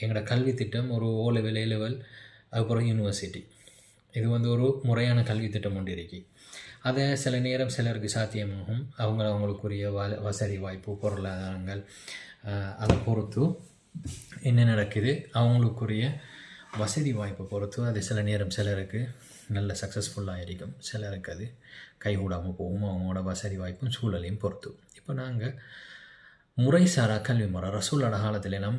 எங்களோட கல்வி திட்டம் ஒரு ஓ லெவல் ஏ லெவல் அதுக்கப்புறம் யூனிவர்சிட்டி இது வந்து ஒரு முறையான கல்வி திட்டம் ஒன்று இருக்கு. அதை சில நேரம் சிலருக்கு சாத்தியமாகும். அவங்க அவங்களுக்குரிய வ வசதி வாய்ப்பு பொருளாதாரங்கள் அதை பொறுத்து என்ன நடக்குது அவங்களுக்குரிய வசதி வாய்ப்பை பொறுத்து அது சில நேரம் சிலருக்கு நல்ல சக்ஸஸ்ஃபுல்லாக இருக்கும். சிலருக்கு அது கைகூடாமல் போகும். அவங்களோட வசதி வாய்ப்பும் சூழலையும் பொறுத்து. இப்போ நாங்கள் முறைசாரா கல்வி முறை. ரசூலோட காலத்தில் எல்லாம்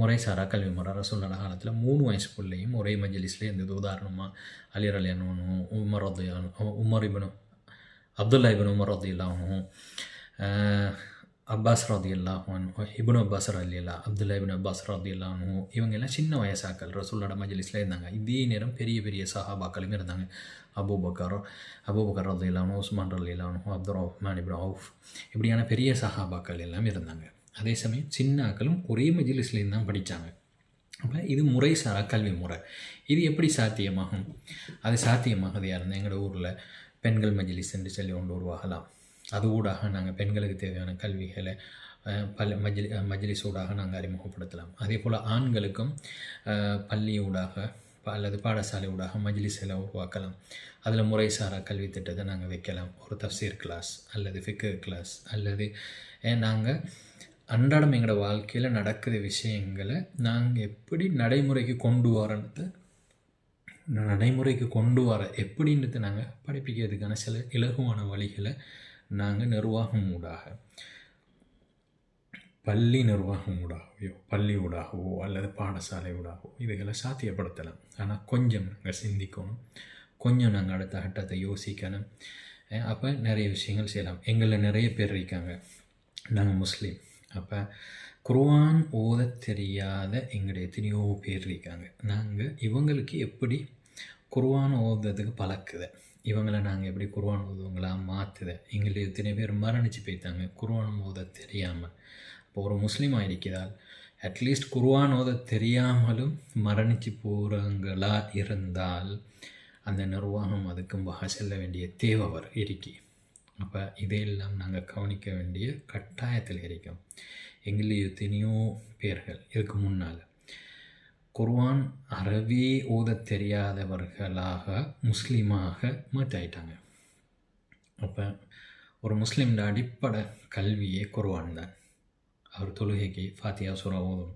முறைசாரா கல்வி முறை. ரசூலோட காலத்தில் மூணு வயசு பிள்ளையும் ஒரே மஜ்லிஸில் இருந்தது. உதாரணமாக அலிர் அலியானும் உமர் ரதியானு உமர் இபனும் அப்துல்லா இபன் உமர் ரதியுல்லாவும் அப்பாஸ் ரதி அல்லாஹன் இபுன் அப்பாஸ் அலி அல்லா அப்துல்லா இபின் அப்பாஸ் ரதி அல்லாஹும் இவங்க எல்லாம் சின்ன வயசாக்கள். ரசூல்லோட மஜலிஸில் இருந்தாங்க. இதே நேரம் பெரிய பெரிய சஹாபாக்களும் இருந்தாங்க. அபூபக்கர் அபூபக்கர் ரதி இல்லானோ உஸ்மான் ரலி இல்லானோ அப்துல் ரஹ்மான் இபின் அவுஃப் இப்படியான பெரிய சஹாபாக்கள் எல்லாம் இருந்தாங்க. அதே சமயம் சின்ன ஆக்களும் ஒரே மஜிலிஸ்லேயும் தான் படித்தாங்க அப்போ இது முறைசாரா கல்வி முறை. இது எப்படி சாத்தியமாகும்? அது சாத்தியமாகுது யாருன்னா எங்களோட ஊரில் பெண்கள் மஜிலிஸ் என்று சொல்லி ஒன்று உருவாகலாம். அது ஊடாக நாங்கள் பெண்களுக்கு தேவையான கல்விகளை பல் மஜ்லி அஹ், மஜ்லிஸ் ஊடாக நாங்கள் அறிமுகப்படுத்தலாம். அதே போல் ஆண்களுக்கும் பள்ளி ஊடாக அல்லது பாடசாலை ஊடாக மஜ்லிஸில் உருவாக்கலாம். அதில் முறைசாரா கல்வி திட்டத்தை நாங்கள் வைக்கலாம். ஒரு தஃசீர் கிளாஸ் அல்லது ஃபிக்கர் கிளாஸ் அல்லது நாங்கள் அன்றாடம் எங்களோட வாழ்க்கையில் நடக்கிற விஷயங்களை நாங்கள் எப்படி நடைமுறைக்கு கொண்டு வரது நடைமுறைக்கு கொண்டு வர எப்படின்றத நாங்கள் படிப்பிக்கிறதுக்கான சில இலகுவான வழிகளை நாங்கள் நிர்வாகம் ஊடாக. பள்ளி நிர்வாகம் ஊடாகவோ பள்ளி ஊடாகவோ அல்லது பாடசாலை ஊடாகவோ இதுகளை சாத்தியப்படுத்தலாம். ஆனால் கொஞ்சம் நாங்கள் சிந்திக்கணும். கொஞ்சம் நாங்கள் அடுத்த கட்டத்தை யோசிக்கணும். அப்போ நிறைய விஷயங்கள் செய்யலாம். எங்களில் நிறைய பேர் இருக்காங்க. நாங்கள் முஸ்லீம். அப்போ குர்வான் ஓத தெரியாத எங்களுடைய எத்தனையோ பேர் இருக்காங்க. நாங்கள் இவங்களுக்கு எப்படி குர்வான் ஓதுறதுக்கு பழக்குது? இவங்களை நாங்கள் எப்படி குர்ஆன் ஓதுவங்களா மாற்றுத எங்களுக்கு எத்தனை பேர் மரணிச்சு போய்த்தாங்க குர்ஆன் ஓத தெரியாமல் இப்போ ஒரு முஸ்லீமாக இருக்கிறால் அட்லீஸ்ட் குருவான் ஓத தெரியாமலும் மரணிச்சு போகிறவங்களா இருந்தால் அந்த நிர்வாகம் அதுக்கும் வகை செல்ல வேண்டிய தேவை வர இருக்கி. அப்போ இதையெல்லாம் நாங்கள் கவனிக்க வேண்டிய கட்டாயத்தில் இருக்கோம். எங்களுக்கு எத்தனையோ பேர்கள் இதுக்கு முன்னால். குர்வான் அரபி ஓதத் தெரியாதவர்களாக முஸ்லீமாக மாற்றாயிட்டாங்க அப்போ ஒரு முஸ்லீம்ட அடிப்படை கல்வியே குர்வான் தான். அவர் தொழுகைக்கு ஃபாத்தியா சுரா ஓதும்.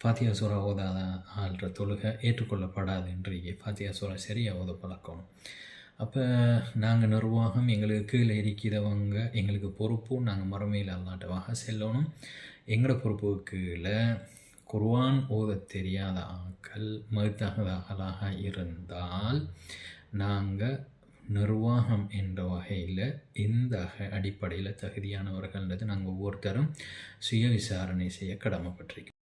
ஃபாத்தியா சுரா ஓதாத ஆள்ற தொழுகை ஏற்றுக்கொள்ளப்படாது இன்றைக்கு ஃபாத்தியா சுரா சரியாக ஓத பழக்கணும் அப்போ நாங்கள் நிர்வாகம் எங்களுக்கு கீழே இருக்கிறவங்க எங்களுக்கு பொறுப்பும் நாங்கள் மறுமையில் அல்லாட்டவாக செல்லணும். எங்களோட பொறுப்புக்கு கீழே குர்வான் ஓதத் தெரியாத ஆக்கள் மறுத்தகதாகளாக இருந்தால் நாங்கள் நிர்வாகம் என்ற வகையில் இந்த அடிப்படையில் தகுதியானவர்கள்ன்றது நாங்கள் ஒவ்வொருத்தரும் சுய விசாரணை செய்ய கடமைப்பட்டிருக்கோம்.